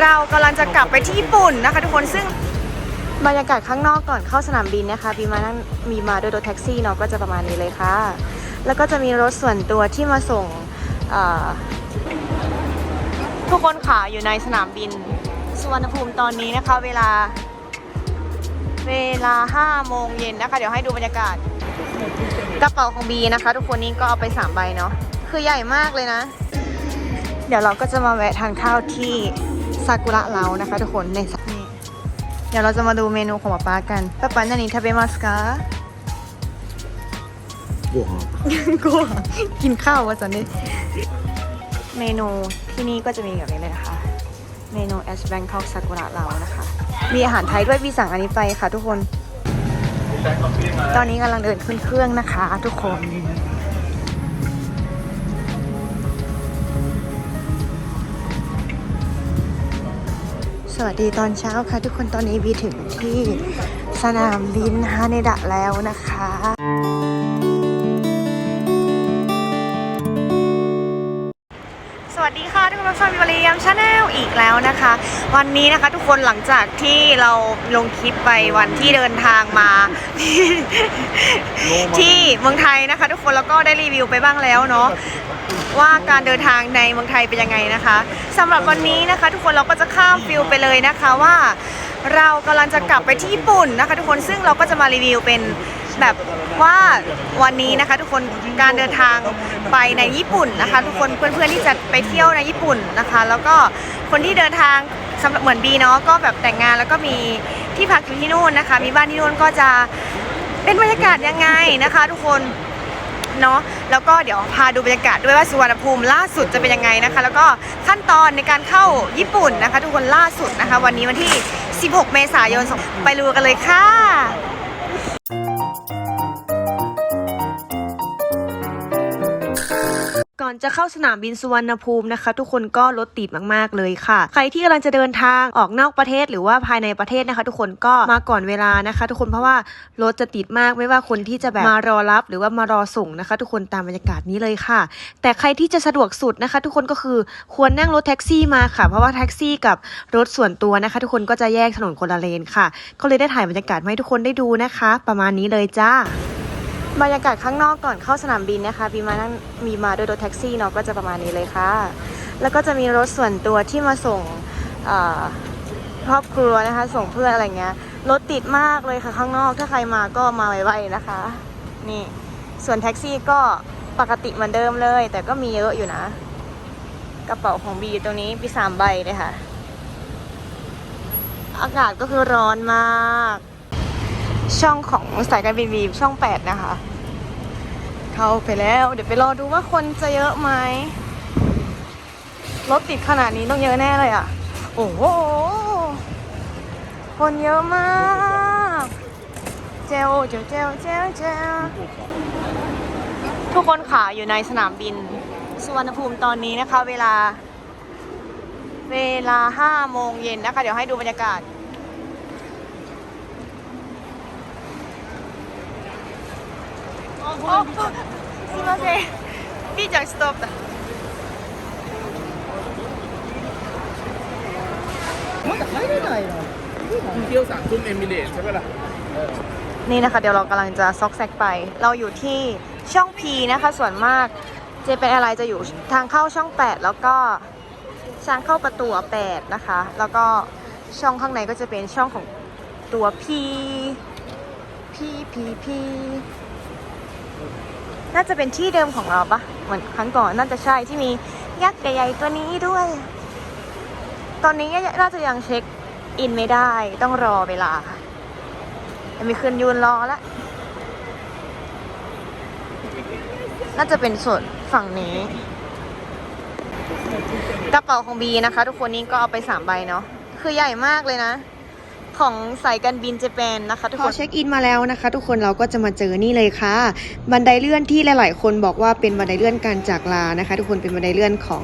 เรากำลังจะกลับไปที่ญี่ปุ่นนะคะทุกคนซึ่งบรรยากาศข้างนอกก่อนเข้าสนามบินนะคะบีมานั่งมีมาด้วยรถแท็กซี่เนาะก็จะประมาณนี้เลยค่ะ แล้วก็จะมีรถส่วนตัวที่มาส่งทุกคนขาอยู่ในสนามบินสุวรรณภูมิตอนนี้นะคะ เวลาเวลา5โมงเย็นนะคะ เดี๋ยวให้ดูบรรยากาศกระเป๋าของบีนะคะ ทุกคนนี่ก็เอาไป3ใบเนาะคือใหญ่มากเลยนะ เดี๋ยวเราก็จะมาแวะทานข้าวที่ ซากุระเรานะคะ ทุกคนในสันี่เดี๋ยวเราจะมาดูเมนูของป๊าป๊ากันป๊าป๊านันนี้ทาเบมัสกาご飯กูกินข้าววะจันนี่เมนูที่นี่ก็จะมีแบบนี้เลยนะคะ เมนูแอชแบงคอกซากุระเรานะคะ มีอาหารไทยด้วยวีสั่งอันนี้ไปค่ะ ทุกคน ตอนนี้กำลังเดินขึ้นเครื่องนะคะ ทุกคน สวัสดีตอนเช้าค่ะ ทุกคนตอนนี้วีถึงที่สนามบินฮาเนดะแล้วนะคะสวัสดีค่ะทุกคนฟังมีวารียมชาแนลอีกแล้วนะคะ วันนี้นะคะทุกคนหลังจากที่เราลงคลิปไปวันที่เดินทางมา ที่เมืองไทยนะคะ ทุกคนแล้วก็ได้รีวิวไปบ้างแล้วเนาะ ว่าการเดินทางในเมืองไทยเป็นยังไงนะคะสำหรับวันนี้นะคะ ทุกคนเราก็จะข้ามฟิลไปเลยนะคะว่าเรากำลังจะกลับไปที่ญี่ปุ่นนะคะ ทุกคนซึ่งเราก็จะมารีวิวเป็นแบบว่าวันนี้นะคะ ทุกคนการเดินทางไปในญี่ปุ่นนะคะ ทุกคนเพื่อนๆที่จะไปเที่ยวในญี่ปุ่นนะคะ แล้วก็คนที่เดินทางสำหรับเหมือนบีเนาะก็แบบแต่งงานแล้วก็มีที่พักอยู่ที่นู่นนะคะ มีบ้านที่นู่นก็จะเป็นบรรยากาศยังไงนะคะ ทุกคน เนาะแล้วก็เดี๋ยวพาดูบรรยากาศด้วยว่าสุวรรณภูมิล่าสุดจะเป็นยังไงนะคะ แล้วก็ขั้นตอนในการเข้าญี่ปุ่นนะคะ ทุกคนล่าสุดนะคะ วันนี้วันที่ 16 เมษายนไปรูกันเลยค่ะ อนจะเข้าสนามบินสุวรรณภูมินะคะ ทุกคนก็รถติดมากๆเลยค่ะ ใครที่กำลังจะเดินทางออกนอกประเทศหรือว่าภายในประเทศนะคะ ทุกคนก็มาก่อนเวลานะคะ ทุกคนเพราะว่ารถจะติดมากไม่ว่าคนที่จะแบบมารอรับ หรือว่ามารอส่งนะคะ ทุกคนตามบรรยากาศนี้เลยค่ะ แต่ใครที่จะสะดวกสุดนะคะ ทุกคนก็คือควรนั่งรถแท็กซี่มาค่ะ เพราะว่าแท็กซี่กับรถส่วนตัวนะคะ ทุกคนก็จะแยกถนนคนละเลนค่ะ ก็เลยได้ถ่ายบรรยากาศมาให้ทุกคนได้ดูนะคะ ประมาณนี้เลยจ้า บรรยากาศข้างนอกก่อนเข้าสนามบินนะคะบีมานั่งมีมาด้วยรถแท็กซี่เนาะก็จะประมาณนี้เลยค่ะ แล้วก็จะมีรถส่วนตัวที่มาส่งครอบครัวนะคะ ส่งเพื่อนอะไรเงี้ยรถติดมากเลยค่ะข้างนอกถ้าใครมาก็มาไวๆนะคะ นี่ส่วนแท็กซี่ก็ปกติเหมือนเดิมเลย แต่ก็มีเยอะอยู่นะ กระเป๋าของบีอยู่ตรงนี้มีสามใบเลยค่ะ อากาศก็คือร้อนมาก ช่องของสายการบินวีช่อง 8 นะคะ เข้าไปแล้ว เดี๋ยวไปรอดูว่าคนจะเยอะไหมรถติดขนาดนี้ต้องเยอะแน่เลยอะ โอ้โห คนเยอะมาก เจลเจลเจลเจลเจลทุกคนขาอยู่ในสนามบิน สุวรรณภูมิตอนนี้นะคะ เวลา เวลา5โมงเย็นนะคะ เดี๋ยวให้ดูบรรยากาศ あ、すいません。ピーちゃんストップだ。まだ入れないの เที่ยวสามทุ่มเอมิเรตใช่ไหมล่ะ นี่นะคะ เดี๋ยวเรากำลังจะซอกแซกไป เราอยู่ที่ช่อง P นะคะ ส่วนมากเจเป็นอะไรจะอยู่ทางเข้าช่อง 8 แล้วก็ทางเข้าประตู8นะคะ แล้วก็ช่องข้างในก็จะเป็นช่องของตัว P P P P น่าจะเป็นที่เดิมของเราปะเหมือนครั้งก่อนน่าจะใช่ที่มียักษ์ใหญ่ๆตัวนี้ด้วย ตอนนี้น่าจะยังเช็คอินไม่ได้ต้องรอเวลายังมีคืนยืนรอแล้วน่าจะเป็นส่วนฝั่งนี้ กระเป๋าของบีนะคะ ทุกคนนี่ก็เอาไปสามใบเนาะคือใหญ่มากเลยนะ ของสายการบินเจแปนนะคะทุกพคอนเช็คอินมาแล้วนะคะ ทุกคนเราก็จะมาเจอนี่เลยค่ะ บันไดเลื่อนที่หลาย ๆ คนบอกว่าเป็นบันไดเลื่อนการจากลานะคะ ทุกคนเป็นบันไดเลื่อนของ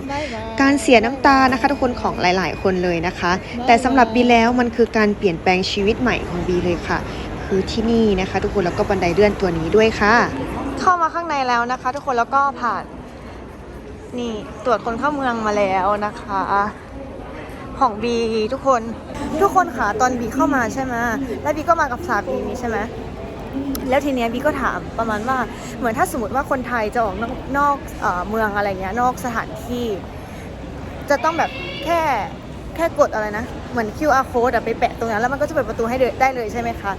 การเสียน้ำตานะคะ ทุกคนของหลาย ๆ คนเลยนะคะ แต่สำหรับบีแล้วมันคือการเปลี่ยนแปลงชีวิตใหม่ของบีเลยค่ะ คือที่นี่นะคะ ทุกคนแล้วก็บันไดเลื่อนตัวนี้ด้วยค่ะ เข้ามาข้างในแล้วนะคะ ทุกคนแล้วก็ผ่านนี่ตรวจคนเข้าเมืองมาแล้วนะคะ ของบีทุกคน ทุกคนค่ะตอนบีเข้ามาใช่ไหมแล้วบีก็มากับสามีใช่ไหมแล้วทีเนี้ยบีก็ถามประมาณว่าเหมือนถ้าสมมติว่าคนไทยจะออกนอกนอกเมืองอะไรเงี้ยนอกสถานที่ จะต้องแบบแค่แค่กดอะไรนะ เหมือน QR code อะไปแปะตรงนั้น แล้วมันก็จะเปิดประตูให้เดได้เลยใช่ไหมคะ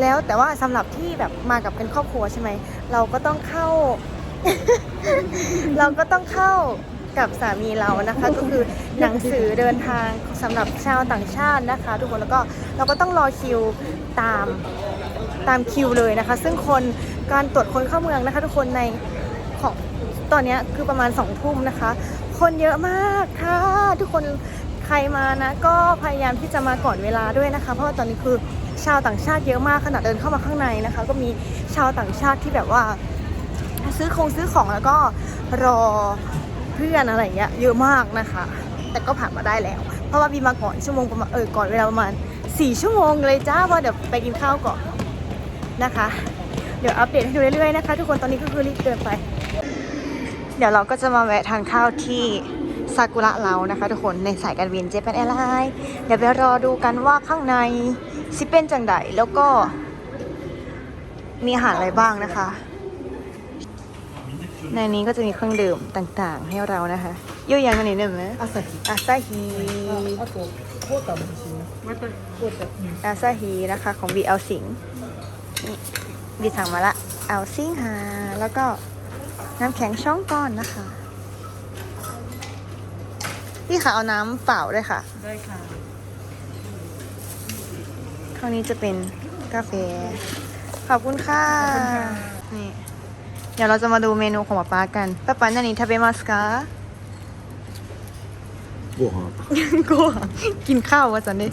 แล้วแต่ว่าสำหรับที่แบบมากับเป็นครอบครัวใช่ไหม เราก็ต้องเข้า เราก็ต้องเข้า กับสามีเรานะคะ ก็คือหนังสือเดินทางสำหรับชาวต่างชาตินะคะ ทุกคนแล้วก็เราก็ต้องรอคิวตามตามคิวเลยนะคะ ซึ่งคนการตรวจคนเข้าเมืองนะคะ ทุกคนในของตอนนี้คือประมาณสองทุ่มนะคะ คนเยอะมากค่ะ ทุกคนใครมานะก็พยายามที่จะมาก่อนเวลาด้วยนะคะ เพราะว่าตอนนี้คือชาวต่างชาติเยอะมากขณะเดินเข้ามาข้างในนะคะ ก็มีชาวต่างชาติที่แบบว่าซื้อคงซื้อของแล้วก็รอ เพื่อนอะไรเงี้ยเยอะมากนะคะ แต่ก็ผ่านมาได้แล้ว เพราะว่าบีมาก่อนชั่วโมงประมาณเออก่อนเวลาประมาณ 4 ชั่วโมงเลยจ้าเพราเดี๋ยวไปกินข้าวก่อนนะคะ เดี๋ยวอัปเดตให้ดูเรื่อยๆนะคะทุกคนตอนนี้ก็คือรีบเดินไป เดี๋ยวเราก็จะมาแวะทานข้าวที่ซากุระเรานะคะทุกคนในสายการบินเจแปนแอร์ไลน์เดี๋ยวไปรอดูกันว่าข้างในซิเป็นจังไดแล้วก็มีอาหารอะไรบ้างนะคะ ในนี้ก็จะมีเครื่องดื่มต่างๆ ให้เรานะคะยุ่ยยังกันนิดหนึ่งไหม 朝日 อาซาฮี ああとコータも欲しいなコータうん อาซาฮีนะคะของบีเอาสิงนี่บีสั่งมาละเอาซิงฮาแล้วก็น้ำแข็งช่องก้อนนะคะ พี่คะเอาน้ำเปล่าด้วยค่ะ ได้ค่ะ ข้างนี้จะเป็นกาแฟ ขอบคุณค่ะ นี่ เดี๋ยวเราจะมาดูเมนูของป๊าป๊ากันป๊าป๊า何食べますかご飯 โกหังกินข้าววะจันนี่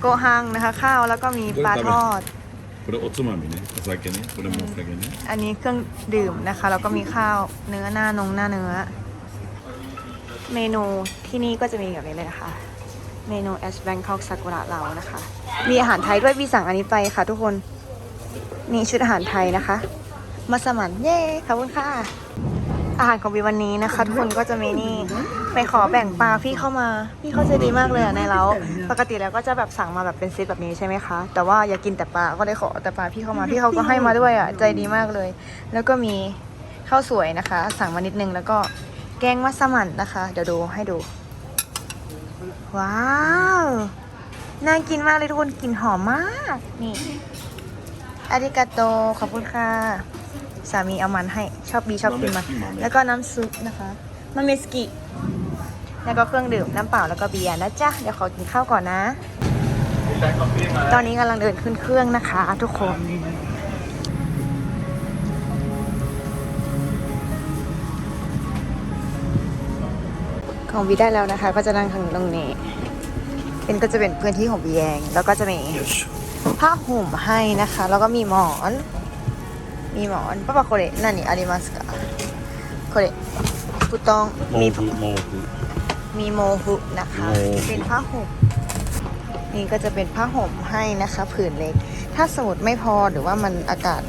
โกฮังนะคะ ข้าวแล้วก็มีปลาทอด これおつまみねお酒ねこれもお酒ね อันนี้เครื่องดื่มนะคะ แล้วก็มีข้าวเนื้อหน้านงหน้าเนื้อ เมนูที่นี่ก็จะมีแบบนี้เลยนะคะ เมนู a s Bangkok Sakura เรานะคะ มีอาหารไทยด้วยพี่สั่งอันนี้ไปค่ะทุกคน นี่ชุดอาหารไทยนะคะ มัสมั่นเย้ขอบคุณค่ะ อาหารของวีวันนี้นะคะ ทุกคนก็จะมีนี่ไปขอแบ่งปลาพี่เข้ามา พี่เขาใจดีมากเลยอะในเราปกติแล้วก็จะแบบสั่งมาแบบเป็นเซตแบบนี้ใช่ไหมคะ แต่ว่าอยากกินแต่ปลาก็เลยขอแต่ปลาพี่เข้ามาพี่เขาก็ให้มาด้วยอะใจดีมากเลย แล้วก็มีข้าวสวยนะคะ สั่งมานิดนึงแล้วก็แกงมัสมั่นนะคะ เดี๋ยวดูให้ดู ว้าวน่ากินมากเลยทุกคนกลิ่นหอมมาก นี่อาริกาโตขอบคุณค่ะ สามีเอามันให้ชอบบีชอบกินมันแล้วก็น้ำซุปนะคะมาเมสกิแล้วก็เครื่องดื่มน้ำเปล่าแล้วก็เบียร์นะจ๊ะเดี๋ยวขอกินข้าวก่อนนะ ตอนนี้กำลังเดินขึ้นเครื่องนะคะ ทุกคนของบีได้แล้วนะคะ ก็จะนั่งทางตรงนี้เป็นก็จะเป็นพื้นที่ของบีเองแล้วก็จะมีผ้าห่มให้นะคะ แล้วก็มีหมอน มีหมอนป้าปาโคเรนั่นนี่อาริมัสกะโคเรฟุตองมี 毛布毛布 มีโมหุนะคะ โมหุ เป็นผ้าห่มนี่ก็จะเป็นผ้าห่มให้นะคะผืนเล็ก ถ้าสมมติไม่พอหรือว่ามันอากาศ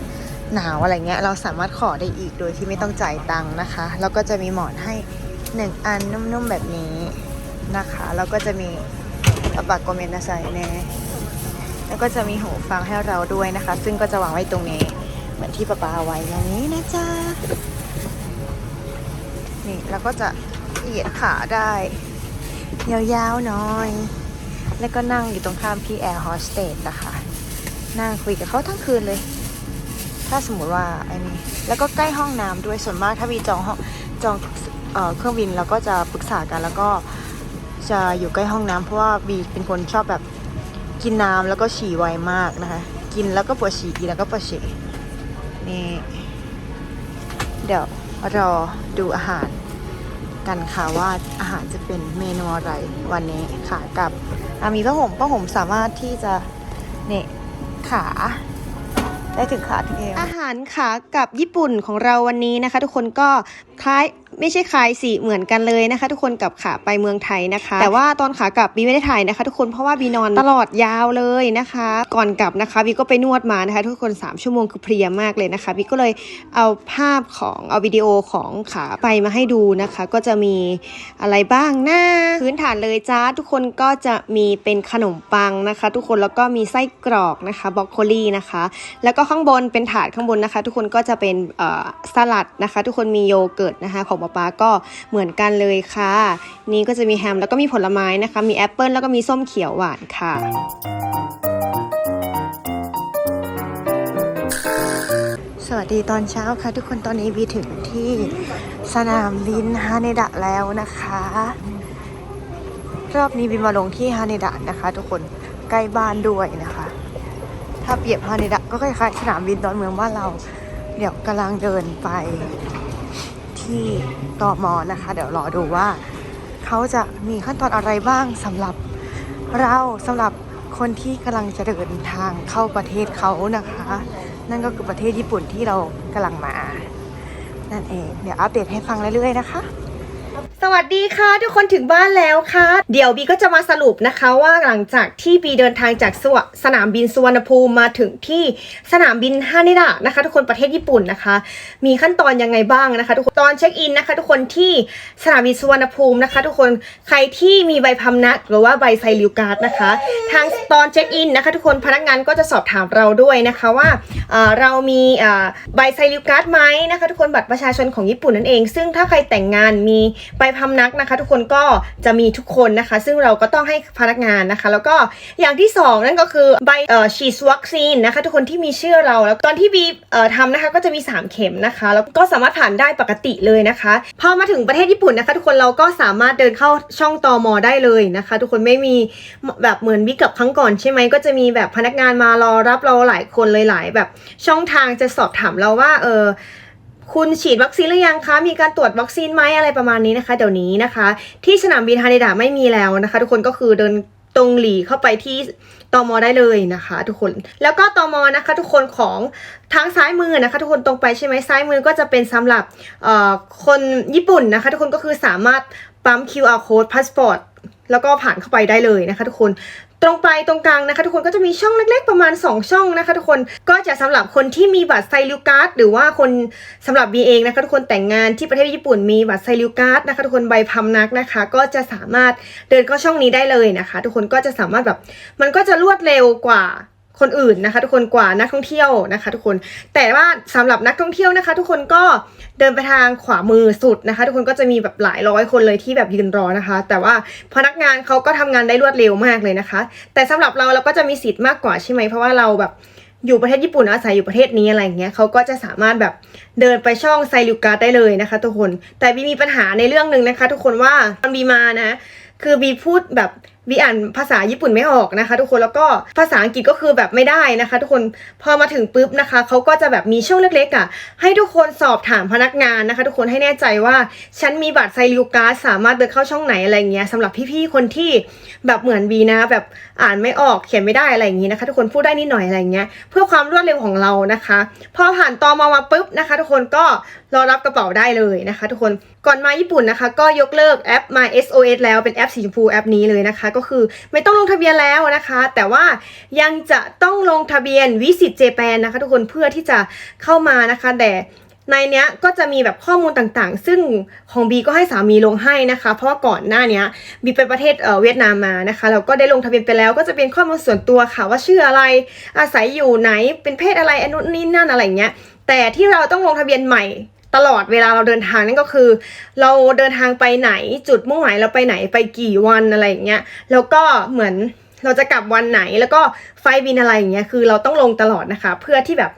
หนาวอะไรเงี้ย เราสามารถขอได้อีกโดยที่ไม่ต้องจ่ายตังค์นะคะ แล้วก็จะมีหมอนให้หนึ่งอันนุ่มๆแบบนี้นะคะ แล้วก็จะมีอะบากโกเมนนาไซเน่แล้วก็จะมีหูฟังให้เราด้วยนะคะ ซึ่งก็จะวางไว้ตรงนี้ เหมือนที่ป้าปาไว้อย่างนี้นะจ๊ะ นี่แล้วก็จะเหยียดขาได้ ยาวๆหน่อย แล้วก็นั่งอยู่ตรงข้ามพี่แอร์โฮสเตสนะคะ นั่งคุยกับเขาทั้งคืนเลย ถ้าสมมุติว่าไอ้นี่แล้วก็ใกล้ห้องน้ำด้วยส่วนมากถ้ามีจองห้องจองเออเครื่องบินเราก็จะปรึกษากันแล้วก็จะอยู่ใกล้ห้องน้ำเพราะว่าบีเป็นคนชอบแบบกินน้ำแล้วก็ฉี่ไวมากนะคะ กินแล้วก็ปวดฉี่กินแล้วก็ปวดฉี่ นี่ เดี๋ยวรอดูอาหารกันค่ะว่าอาหารจะเป็นเมนูอะไรวันนี้ค่ะกับอะมีผ้าห่มผ้าห่มสามารถที่จะเนี่ยขาได้ถึงขาถึงเอวอาหารขากับญี่ปุ่นของเราวันนี้นะคะ ทุกคนก็คล้าย ไม่ใช่คล้ายสีเหมือนกันเลยนะคะ ทุกคนกับขาไปเมืองไทยนะคะ แต่ว่าตอนขากลับบีไม่ได้ถ่ายนะคะ ทุกคนเพราะว่าบีนอนตลอดยาวเลยนะคะ ก่อนกลับนะคะบีก็ไปนวดมานะคะ ทุกคน 3 ชั่วโมงคือเพลียมากเลยนะคะบีก็เลยเอาภาพของเอาวิดีโอของขาไปมาให้ดูนะคะ ก็จะมีอะไรบ้างหน้าพื้นฐานเลยจ้าทุกคนก็จะมีเป็นขนมปังนะคะ ทุกคนแล้วก็มีไส้กรอกนะคะบรอกโคลีนะคะ แล้วก็ข้างบนเป็นถาดข้างบนนะคะ ทุกคนก็จะเป็นเอ่อสลัดนะคะ ทุกคนมีโยเกิร์ตนะคะของป๊าก็เหมือนกันเลยค่ะ นี่ก็จะมีแฮมแล้วก็มีผลไม้นะคะ มีแอปเปิลแล้วก็มีส้มเขียวหวานค่ะสวัสดีตอนเช้าค่ะ ทุกคนตอนนี้บีถึงที่สนามบินฮาเนดะแล้วนะคะ รอบนี้บินมาลงที่ฮาเนดะนะคะ ทุกคนใกล้บ้านด้วยนะคะ ถ้าเปรียบฮาเนดะก็คล้ายๆสนามบินดอนเมืองบ้านเรา เดี๋ยวกำลังเดินไป ที่ตอมอนะคะ เดี๋ยวรอดูว่า เขาจะมีขั้นตอนอะไรบ้างสำหรับเราสำหรับคนที่กำลังจะเดินทางเข้าประเทศเขานะคะ นั่นก็คือประเทศญี่ปุ่นที่เรากำลังมา นั่นเอง เดี๋ยวอัปเดตให้ฟังเรื่อยๆนะคะสวัสดีค่ะ ทุกคนถึงบ้านแล้วค่ะ เดี๋ยวบีก็จะมาสรุปนะคะว่าหลังจากที่บีเดินทางจากสวสนามบินสุวรรณภูมิมาถึงที่สนามบินฮานิดะนะคะ ทุกคนประเทศญี่ปุ่นนะคะ มีขั้นตอนยังไงบ้างนะคะ ทุกคนตอนเช็คอินนะคะ ทุกคนที่สนามบินสุวรรณภูมินะคะ ทุกคนใครที่มีใบพำนักหรือว่าใบไซลิวการ์ดนะคะ ทางตอนเช็คอินนะคะ ทุกคนพนักงานก็จะสอบถามเราด้วยนะคะว่าเออเรามีเออใบไซลิวการ์ดไหมนะคะ ทุกคนบัตรประชาชนของญี่ปุ่นนั่นเอง ซึ่งถ้าใครแต่งงานมีใบพำนักนะคะ ทุกคนก็จะมีทุกคนนะคะ ซึ่งเราก็ต้องให้พนักงานนะคะ แล้วก็อย่างที่สองนั่นก็คือใบเอ่อฉีดวัคซีนนะคะ ทุกคนที่มีชื่อเราแล้วตอนที่บีเอ่อทำนะคะก็จะมี 3 เข็มนะคะ แล้วก็สามารถผ่านได้ปกติเลยนะคะพอมาถึงประเทศญี่ปุ่นนะคะ ทุกคนเราก็สามารถเดินเข้าช่องตอมอได้เลยนะคะ ทุกคนไม่มีแบบเหมือนวิกับครั้งก่อนใช่ไหมก็จะมีแบบพนักงานมารอรับเราหลายคนเลยหลายแบบช่องทางจะสอบถามเราว่าเออ คุณฉีดวัคซีนหรือยังคะ มีการตรวจวัคซีนไหมอะไรประมาณนี้นะคะ เดี๋ยวนี้นะคะ ที่สนามบินฮาเนดะไม่มีแล้วนะคะ ทุกคนก็คือเดินตรงหลีเข้าไปที่ตมได้เลยนะคะ ทุกคน แล้วก็ตมนะคะ ทุกคนของทางซ้ายมือนะคะ ทุกคนตรงไปใช่ไหมซ้ายมือก็จะเป็นสำหรับคนญี่ปุ่นนะคะ ทุกคนก็คือสามารถปั๊ม QR code passport แล้วก็ผ่านเข้าไปได้เลยนะคะ ทุกคน ตรงไปตรงกลางนะคะ ทุกคนก็จะมีช่องเล็กๆประมาณ 2 ช่องนะคะ ทุกคนก็จะสำหรับคนที่มีบัตรไซลิวการ์ดหรือว่าคนสำหรับบีเองนะคะทุกคนแต่งงานที่ประเทศญี่ปุ่นมีบัตรไซลิวการ์ดนะคะ ทุกคนใบพำนักนะคะ ก็จะสามารถเดินเข้าช่องนี้ได้เลยนะคะ ทุกคนก็จะสามารถแบบมันก็จะรวดเร็วกว่า คนอื่นนะคะ ทุกคนกว่านักท่องเที่ยวนะคะ ทุกคนแต่ว่าสำหรับนักท่องเที่ยวนะคะ ทุกคนก็เดินไปทางขวามือสุดนะคะ ทุกคนก็จะมีแบบหลายร้อยคนเลยที่แบบยืนรอนะคะ แต่ว่าพนักงานเขาก็ทำงานได้รวดเร็วมากเลยนะคะ แต่สำหรับเราเราก็จะมีสิทธิ์มากกว่าใช่ไหมเพราะว่าเราแบบอยู่ประเทศญี่ปุ่นอาศัยอยู่ประเทศนี้อะไรอย่างเงี้ยเขาก็จะสามารถแบบเดินไปช่องไซลิวกาได้เลยนะคะ ทุกคนแต่บีมีปัญหาในเรื่องหนึ่งนะคะ ทุกคนว่าตอนบีมานะ คือบีพูดแบบ บีอ่านภาษาญี่ปุ่นไม่ออกนะคะ ทุกคนแล้วก็ภาษาอังกฤษก็คือแบบไม่ได้นะคะ ทุกคนพอมาถึงปุ๊บนะคะเขาก็จะแบบมีช่องเล็กๆอะ ให้ทุกคนสอบถามพนักงานนะคะ ทุกคนให้แน่ใจว่าฉันมีบัตรไซลิวการ์ดสามารถเดินเข้าช่องไหนอะไรเงี้ยสำหรับพี่ๆคนที่แบบเหมือนบีนะ แบบอ่านไม่ออกเขียนไม่ได้อะไรอย่างงี้นะคะ ทุกคนพูดได้นิดหน่อยอะไรเงี้ยเพื่อความรวดเร็วของเรานะคะพอผ่านตอมมาปุ๊บนะคะ ทุกคนก็รอรับกระเป๋าได้เลยนะคะ ทุกคนก่อนมาญี่ปุ่นนะคะ ก็ยกเลิกแอป My SOS แล้วเป็นแอปสีชมพูแอปนี้เลยนะคะก็คือไม่ต้องลงทะเบียนแล้วนะคะ แต่ว่ายังจะต้องลงทะเบียนวิสิตเจแปนนะคะ ทุกคนเพื่อที่จะเข้ามานะคะแต่ในเนี้ยก็จะมีแบบข้อมูลต่างๆ ซึ่งของบีก็ให้สามีลงให้นะคะ เพราะว่าก่อนหน้านี้บีไปประเทศเเวียดนามมานะคะแล้วก็ได้ลงทะเบียนไปแล้วก็จะเป็นข้อมูลส่วนตัวค่ะว่าชื่ออะไรอาศัยอยู่ไหนเป็นเพศอะไรอนุนนี่นั่นอะไรเงี้ยแต่ที่เราต้องลงทะเบียนใหม่ ตลอดเวลาเราเดินทางนั่นก็คือ เราเดินทางไปไหนจุดมุ่งหมายเราไปไหนไปกี่วันอะไรอย่างเงี้ยแล้วก็เหมือนเราจะกลับวันไหนแล้วก็ไฟบินอะไรอย่างเงี้ยคือเราต้องลงตลอดนะคะ เพื่อที่แบบ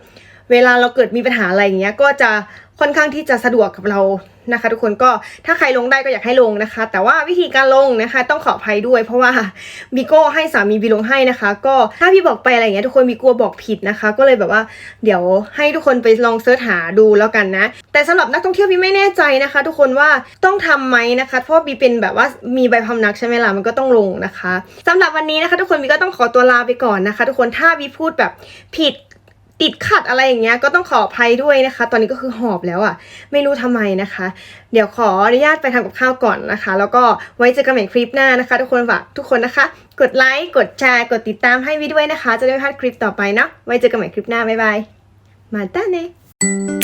เวลาเราเกิดมีปัญหาอะไรอย่างเงี้ยก็จะ ค่อนข้างที่จะสะดวกกับเรานะคะ ทุกคนก็ถ้าใครลงได้ก็อยากให้ลงนะคะ แต่ว่าวิธีการลงนะคะ ต้องขออภัยด้วย เพราะว่าบิโก้ให้สามีบีลงให้นะคะ ก็ถ้าพี่บอกไปอะไรอย่างเงี้ยทุกคนบีกลัวบอกผิดนะคะ ก็เลยแบบว่าเดี๋ยวให้ทุกคนไปลองเสิร์ชหาดูแล้วกันนะ แต่สำหรับนักท่องเที่ยวบีไม่แน่ใจนะคะ ทุกคนว่าต้องทำไหมนะคะ เพราะว่าบีเป็นแบบว่ามีใบพำนักใช่ไหมล่ะมันก็ต้องลงนะคะสำหรับวันนี้นะคะ ทุกคนบีก็ต้องขอตัวลาไปก่อนนะคะ ทุกคนถ้าบีพูดแบบผิด ติดขัดอะไรอย่างเงี้ยก็ต้องขออภัยด้วยนะคะ ตอนนี้ก็คือหอบแล้วอะ่ะ ไม่รู้ทำไมนะคะ เดี๋ยวขออนุญาตไปทำกับข้าวก่อนนะคะ แล้วก็ไว้เจอกันใหม่คลิปหน้านะคะ ทุกคนฝากทุกคนนะคะ กดไลค์กดแชร์กดติดตามให้วิด้วยนะคะ จะได้ไม่พลาดคลิปต่อไปเนาะไว้เจอกันใหม่คลิปหน้าบ๊ายบายมาต้าเน่